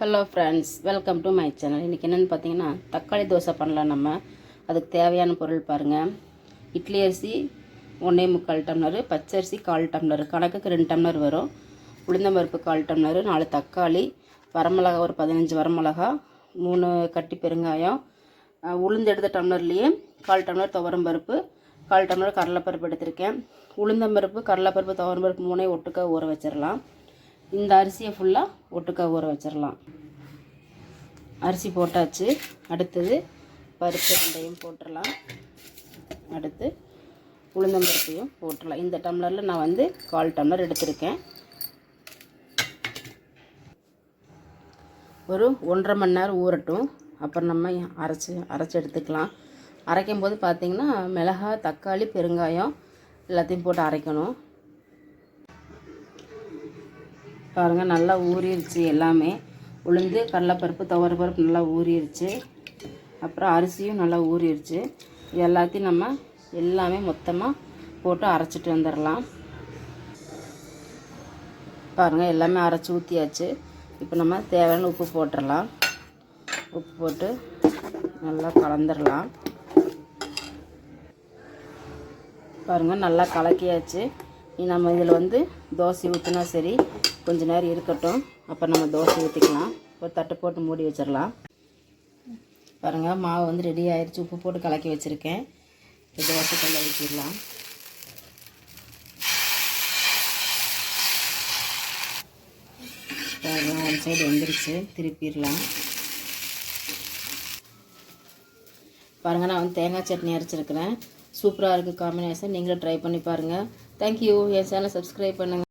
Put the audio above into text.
Hello friends welcome to my channel இன்றைக்கி என்னென்னு பார்த்தீங்கன்னா தக்காளி தோசை பண்ணலாம் நம்ம. அதுக்கு தேவையான பொருள் பாருங்கள் இட்லி அரிசி ஒன்றே முக்கால் டம்ளர் பச்சரிசி கால் டம்ளர் கணக்குக்கு ரெண்டு டம்ளர் வரும். உளுந்தம்பருப்பு கால் டம்ளர் நாலு தக்காளி வரமிளகா ஒரு பதினஞ்சு வரமிளகா மூணு கட்டி பெருங்காயம். உளுந்து எடுத்த டம்ளர்லேயே கால் டம்ளர் துவரம் பருப்பு கால் டம்ளர் கடலைப்பருப்பு எடுத்திருக்கேன். உளுந்தம்பருப்பு கடலைப்பருப்பு துவரம் பருப்பு மூணையும் ஒட்டுக்காக ஊற வச்சிடலாம். இந்த அரிசியை ஃபுல்லாக ஒட்டுக்கா ஊற வச்சிடலாம் அரிசி போட்டாச்சு. அடுத்தது பருப்பு ரெண்டையும் போட்டுடலாம் அடுத்து உளுந்தம்பருப்பையும் போட்டுடலாம் இந்த டம்ளரில் நான் வந்து கால் டம்ளர் எடுத்திருக்கேன். ஒரு ஒன்றரை மணி நேரம் ஊறட்டும். அப்புறம் நம்ம அரைச்சி அரைச்சி எடுத்துக்கலாம். அரைக்கும் போது பார்த்திங்கன்னா மிளகாய் தக்காளி பெருங்காயம் எல்லாத்தையும் போட்டு அரைக்கணும். பாருங்கள் நல்லா ஊறிடுச்சு எல்லாமே. உளுந்து கடலைப்பருப்பு துவரப்பருப்பு நல்லா ஊறிடுச்சு அப்புறம் அரிசியும் நல்லா ஊறிடுச்சு இது எல்லாத்தையும் நம்ம எல்லாமே மொத்தமாக போட்டு அரைச்சிட்டு வந்துடலாம். பாருங்கள் எல்லாமே அரைச்சி ஊற்றியாச்சு இப்போ நம்ம தேவையான உப்பு போட்டுடலாம். உப்பு போட்டு நல்லா கலந்துடலாம். பாருங்கள் நல்லா கலக்கியாச்சு. நம்ம இதில் வந்து தோசை ஊற்றினா சரி கொஞ்ச நேரம் இருக்கட்டும். அப்போ நம்ம தோசை ஊற்றிக்கலாம் ஒரு தட்டு போட்டு மூடி வச்சிடலாம். பாருங்கள் மாவு வந்து ரெடி ஆயிடுச்சு உப்பு போட்டு கலக்கி வச்சுருக்கேன். தோசை கல்ல ஊற்றிடலாம் பாருங்க சைடு வந்துருச்சு. திருப்பிடலாம். பாருங்கள் நான் வந்து தேங்காய் சட்னி அரைச்சிருக்கிறேன். சூப்பராக இருக்குது காம்பினேஷன் நீங்களும் ட்ரை பண்ணி பாருங்கள் தேங்க்யூ என் சேனலை சப்ஸ்கிரைப் பண்ணுங்கள்